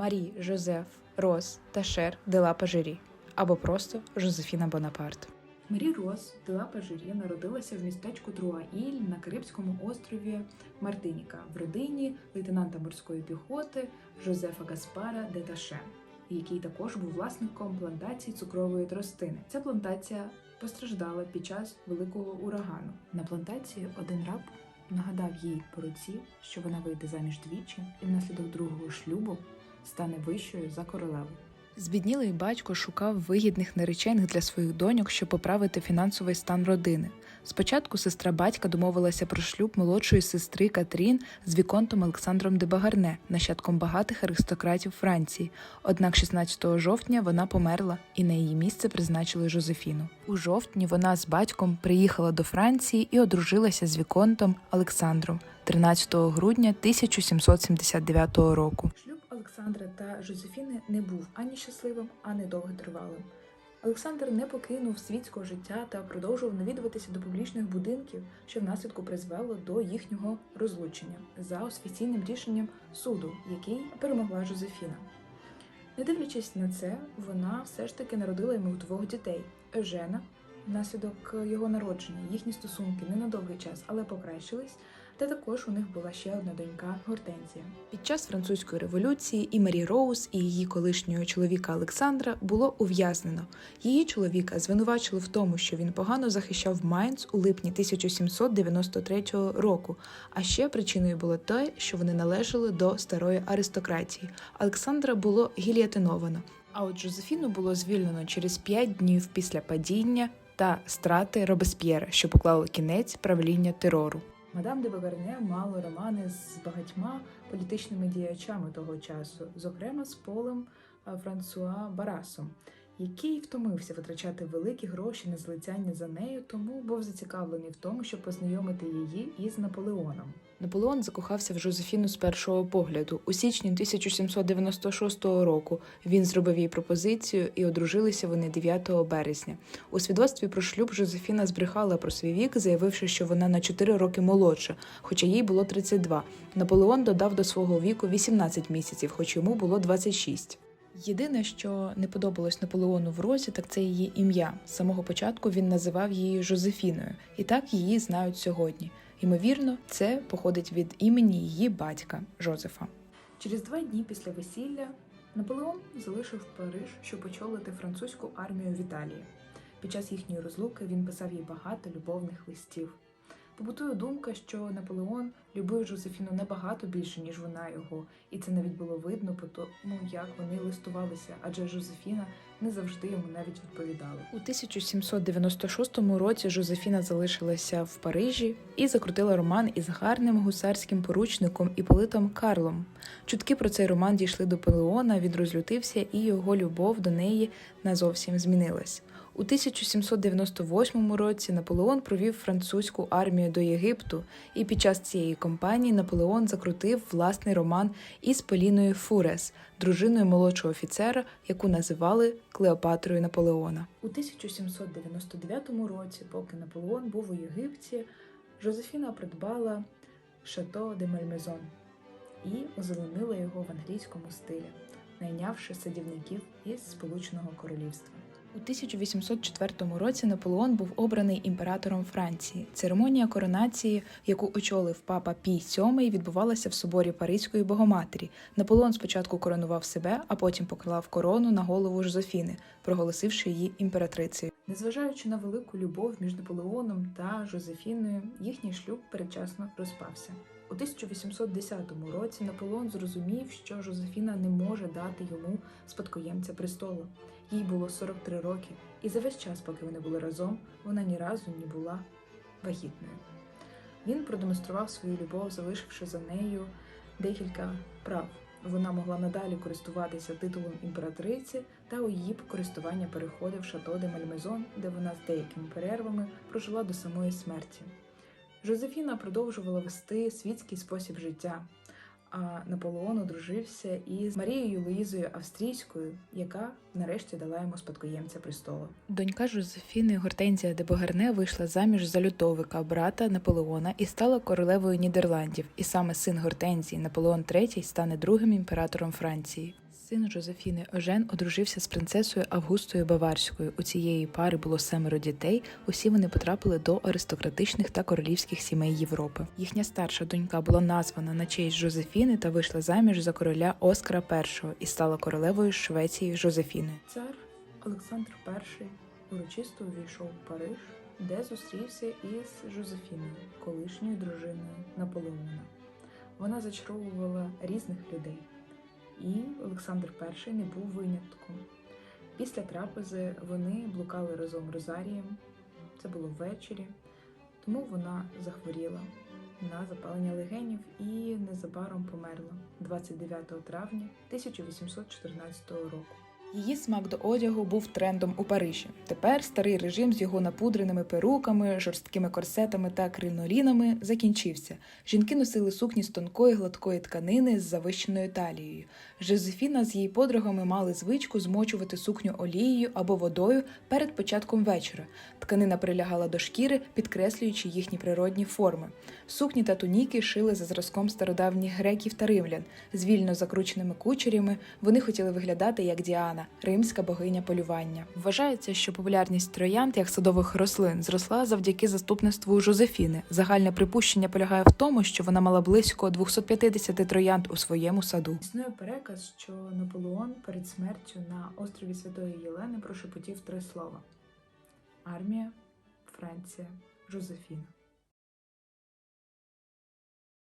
Марі Жозеф Рос та Шер де ла Пажері або просто Жозефіна Бонапарт. Марі Рос де ла Пажері народилася в містечку Труаїль на Карибському острові Мартиніка в родині лейтенанта морської піхоти Жозефа Гаспара де Таше, який також був власником плантації цукрової тростини. Ця плантація постраждала під час великого урагану. На плантації один раб нагадав їй по руці, що вона вийде заміж двічі і внаслідок другого шлюбу стане вищою за королеву. Збіднілий батько шукав вигідних наречених для своїх доньок, щоб поправити фінансовий стан родини. Спочатку сестра батька домовилася про шлюб молодшої сестри Катрін з віконтом Олександром де Багарне, нащадком багатих аристократів Франції. Однак 16 жовтня вона померла, і на її місце призначили Жозефіну. У жовтні вона з батьком приїхала до Франції і одружилася з віконтом Олександром 13 грудня 1779 року. Олександра та Жозефіни не був ані щасливим, ані довготривалим. Олександр не покинув світського життя та продовжував навідуватися до публічних будинків, що внаслідку призвело до їхнього розлучення за офіційним рішенням суду, який перемогла Жозефіна. Не дивлячись на це, вона все ж таки народила йому двох дітей Ежена. Внаслідок його народження їхні стосунки не на довгий час, але покращились. Та також у них була ще одна донька Гортензія. Під час французької революції і Марі Роуз, і її колишнього чоловіка Олександра було ув'язнено. Її чоловіка звинувачили в тому, що він погано захищав Майнц у липні 1793 року. А ще причиною було те, що вони належали до старої аристократії. Олександра було гільятиновано. А от Жозефіну було звільнено через п'ять днів після падіння та страти Робесп'єра, що поклало кінець правління терору. Мадам де Багарне мала романи з багатьма політичними діячами того часу, зокрема з Полем Франсуа Барасом, який втомився витрачати великі гроші на злицяння за нею, тому був зацікавлений в тому, щоб познайомити її із Наполеоном. Наполеон закохався в Жозефіну з першого погляду. У січні 1796 року він зробив їй пропозицію і одружилися вони 9 березня. У свідоцтві про шлюб Жозефіна збрехала про свій вік, заявивши, що вона на 4 роки молодша, хоча їй було 32. Наполеон додав до свого віку 18 місяців, хоч йому було 26. Єдине, що не подобалось Наполеону в розі, так це її ім'я. З самого початку він називав її Жозефіною, і так її знають сьогодні. Ймовірно, це походить від імені її батька Жозефа. Через два дні після весілля Наполеон залишив Париж, щоб очолити французьку армію в Італії. Під час їхньої розлуки він писав їй багато любовних листів. Побутує думка, що Наполеон любив Жозефіну набагато більше, ніж вона його, і це навіть було видно по тому, як вони листувалися, адже Жозефіна не завжди йому навіть відповідала. У 1796 році Жозефіна залишилася в Парижі і закрутила роман із гарним гусарським поручником Іполитом Карлом. Чутки про цей роман дійшли до Пелеона, він розлютився, і його любов до неї назовсім змінилась. У 1798 році Наполеон провів французьку армію до Єгипту, і під час цієї кампанії Наполеон закрутив власний роман із Поліною Фурес, дружиною молодшого офіцера, яку називали Клеопатрою Наполеона. У 1799 році, поки Наполеон був у Єгипті, Жозефіна придбала шато де Мальмезон і озеленила його в англійському стилі, найнявши садівників із Сполученого Королівства. У 1804 році Наполеон був обраний імператором Франції. Церемонія коронації, яку очолив папа Пій VII, відбувалася в соборі Паризької Богоматері. Наполеон спочатку коронував себе, а потім поклав корону на голову Жозефіни, проголосивши її імператрицею. Незважаючи на велику любов між Наполеоном та Жозефіною, їхній шлюб передчасно розпався. У 1810 році Наполеон зрозумів, що Жозефіна не може дати йому спадкоємця престолу. Їй було 43 роки, і за весь час, поки вони були разом, вона ні разу не була вагітною. Він продемонстрував свою любов, залишивши за нею декілька прав. Вона могла надалі користуватися титулом імператриці, та у її користування переходив шато де Мальмезон, де вона з деякими перервами прожила до самої смерті. Жозефіна продовжувала вести світський спосіб життя, а Наполеон одружився із Марією Луїзою Австрійською, яка нарешті дала йому спадкоємця престолу. Донька Жозефіни Гортензія де Богарне вийшла заміж за Лютовика, брата Наполеона, і стала королевою Нідерландів. І саме син Гортензії, Наполеон III, стане другим імператором Франції. Син Жозефіни Ожен одружився з принцесою Августою Баварською. У цієї пари було семеро дітей. Усі вони потрапили до аристократичних та королівських сімей Європи. Їхня старша донька була названа на честь Жозефіни та вийшла заміж за короля Оскара І і стала королевою Швеції Жозефіни. Цар Олександр І урочисто увійшов у Париж, де зустрівся із Жозефіною, колишньою дружиною Наполеона. Вона зачаровувала різних людей, і Олександр І не був винятком. Після трапези вони блукали разом Розарієм. Це було ввечері, тому вона захворіла на запалення легенів і незабаром померла 29 травня 1814 року. Її смак до одягу був трендом у Парижі. Тепер старий режим з його напудреними перуками, жорсткими корсетами та кринолінами закінчився. Жінки носили сукні з тонкої гладкої тканини з завищеною талією. Жозефіна з її подругами мали звичку змочувати сукню олією або водою перед початком вечора. Тканина прилягала до шкіри, підкреслюючи їхні природні форми. Сукні та туніки шили за зразком стародавніх греків та римлян. З вільно закрученими кучерями вони хотіли виглядати як Діана, римська богиня полювання. Вважається, що популярність троянд як садових рослин зросла завдяки заступництву Жозефіни. Загальне припущення полягає в тому, що вона мала близько 250 троянд у своєму саду. Існує переказ, що Наполеон перед смертю на острові Святої Єлени прошепотів три слова: армія, Франція, Жозефіна.